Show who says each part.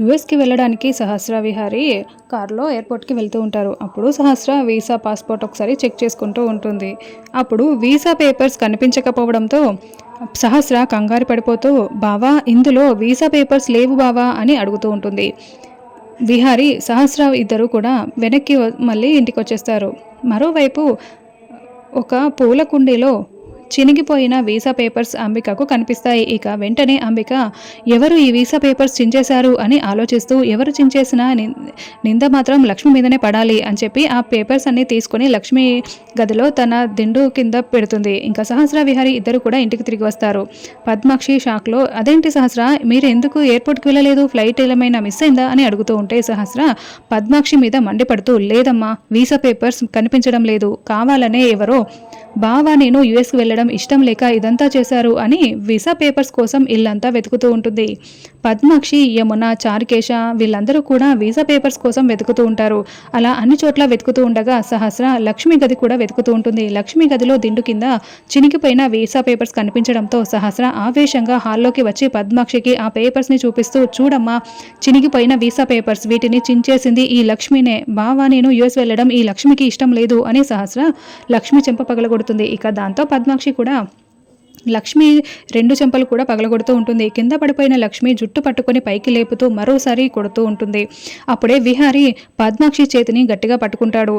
Speaker 1: యుఎస్కి వెళ్ళడానికి సహస్ర విహారీ కారులో ఎయిర్పోర్ట్కి వెళ్తూ ఉంటారు. అప్పుడు సహస్ర వీసా పాస్పోర్ట్ ఒకసారి చెక్ చేసుకుంటూ ఉంటుంది. అప్పుడు వీసా పేపర్స్ కనిపించకపోవడంతో సహస్ర కంగారు పడిపోతూ బావా ఇందులో వీసా పేపర్స్ లేవు బావా అని అడుగుతూ ఉంటుంది. విహారి సహస్ర ఇద్దరు కూడా వెనక్కి మళ్ళీ ఇంటికి వచ్చేస్తారు మరోవైపు ఒక పూల కుండీలో చినిగిపోయిన వీసా పేపర్స్ అంబికకు కనిపిస్తాయి. ఇక వెంటనే అంబిక ఎవరు ఈ వీసా పేపర్స్ చించేశారు? అని ఆలోచిస్తూ ఎవరు చించేసినా నింద మాత్రం లక్ష్మి మీదనే పడాలి అని చెప్పి ఆ పేపర్స్ అన్ని తీసుకొని లక్ష్మి గదిలో తన దిండు కింద పెడుతుంది. ఇంకా సహస్ర విహారి ఇద్దరు కూడా ఇంటికి తిరిగి వస్తారు. పద్మాక్షి షాక్లో అదేంటి సహస్ర? మీరు ఎందుకు ఎయిర్పోర్ట్కి వెళ్ళలేదు? ఫ్లైట్ ఏమైనా మిస్ అయిందా? అని అడుగుతూ ఉంటే సహస్ర పద్మాక్షి మీద మండిపడుతూ లేదమ్మా వీసా పేపర్స్ కనిపించడం లేదు. కావాలనే ఎవరో బావా నేను యుఎస్కి వెళ్ళడం ఇష్టం లేక ఇదంతా చేశారు అని వీసా పేపర్స్ కోసం ఇల్లంతా వెతుకుతూ ఉంటుంది. పద్మాక్షి యమున చారుకేశ వీళ్ళందరూ కూడా వీసా పేపర్స్ కోసం వెతుకుతూ ఉంటారు. అలా అన్ని చోట్ల వెతుకుతూ ఉండగా సహస్ర లక్ష్మి గది కూడా వెతుకుతూ ఉంటుంది. లక్ష్మి గదిలో దిండు కింద చినిగిపోయిన వీసా పేపర్స్ కనిపించడంతో సహస్ర ఆవేశంగా హాల్లోకి వచ్చి పద్మాక్షికి ఆ పేపర్స్ని చూపిస్తూ చూడమ్మా చినిగిపోయిన వీసా పేపర్స్ వీటిని చించేసింది ఈ లక్ష్మినే. బావా నేను యుఎస్ వెళ్ళడం ఈ లక్ష్మికి ఇష్టం లేదు అని సహస్ర లక్ష్మి చెంప పగలగొడుతుంది. ఇక దాంతో పద్మాక్షి కూడా లక్ష్మి రెండు చెంపలు కూడా పగలగొడుతూ ఉంటుంది. కింద పడిపోయిన లక్ష్మి జుట్టు పట్టుకొని పైకి లేపుతూ మరోసారి కొడుతూ ఉంటుంది. అప్పుడే విహారి పద్మాక్షి చేతిని గట్టిగా పట్టుకుంటాడు.